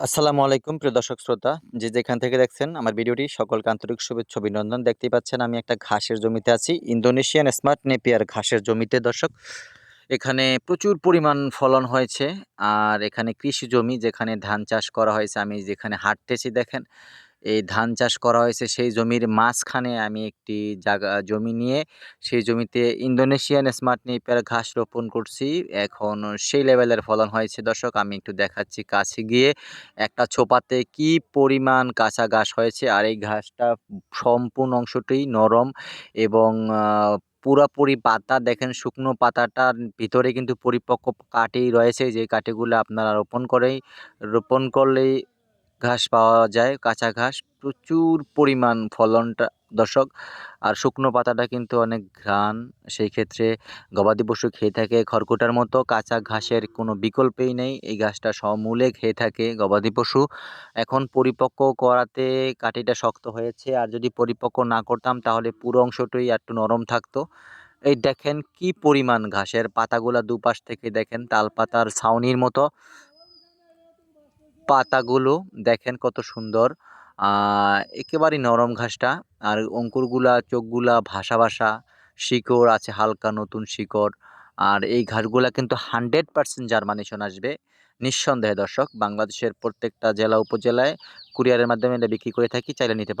আসসালামু আলাইকুম, প্রিয় দর্শক শ্রোতা। যে যেখান থেকে দেখছেন, আমার ভিডিওটি সকল আন্তরিক শুভেচ্ছা, অভিনন্দন। দেখতেই পাচ্ছেন, আমি একটা ঘাসের জমিতে আছি। ইন্দোনেশিয়ান স্মার্ট নেপিয়ার ঘাসের জমিতে, দর্শক। এখানে প্রচুর পরিমাণ ফলন হয়েছে। আর এখানে কৃষি জমি, যেখানে ধান চাষ করা হয়েছে, আমি যেখানে হাঁটতেছি, দেখেন। এই ধান চাষ করা হয়েছে, সেই জমির মাঝখানে আমি একটি জায়গা জমি নিয়ে সেই জমিতে ইন্দোনেশিয়ান স্মার্ট নেপিয়ার ঘাস রোপণ করছি। এখন সেই লেভেলের ফলন হয়েছে। দর্শক, আমি একটু দেখাচ্ছি কাছে গিয়ে একটা ছোপাতে কি পরিমাণ কাঁচা ঘাস হয়েছে। আর এই ঘাসটা সম্পূর্ণ অংশটি নরম এবং পুরাপুরি পাতা, দেখেন শুকনো পাতাটার ভিতরে কিন্তু পরিপক্ক কাটি রয়েছে। যে কাটিগুলো আপনারা রোপণ করেই, রোপণ করলেই ঘাস পাওয়া যায়, কাঁচা ঘাস। প্রচুর পরিমাণ ফলনটা দর্শক। আর শুকনো পাতাটা কিন্তু অনেক ঘ্রাণ। সেই ক্ষেত্রে গবাদি পশু খেয়ে থাকে খড়কুটার মতো। কাঁচা ঘাসের কোনো বিকল্পই নেই। এই ঘাসটা সমূলে খেয়ে থাকে গবাদি পশু। এখন পরিপক্ক করাতে কাঠিটা শক্ত হয়েছে। আর যদি পরিপক্ক না করতাম, তাহলে পুরো অংশটাই একটু নরম থাকতো। এই দেখেন কি পরিমাণ ঘাসের পাতাগুলা দুপাশ থেকে দেখেন তাল পাতার ছাউনির মতো। পাতাগুলো দেখেন কত সুন্দর। একেবারেই নরম ঘাসটা। আর অঙ্কুরগুলা, চোখগুলা ভাসা ভাসা শিকড় আছে, হালকা নতুন শিকড়। আর এই ঘাসগুলা কিন্তু হান্ড্রেড পারসেন্ট জার্মানেশন আসবে। নিঃসন্দেহে দর্শক, বাংলাদেশের প্রত্যেকটা জেলা উপজেলায় কুরিয়ারের মাধ্যমে এটা বিক্রি করে থাকি, চাইলে নিতে পারেন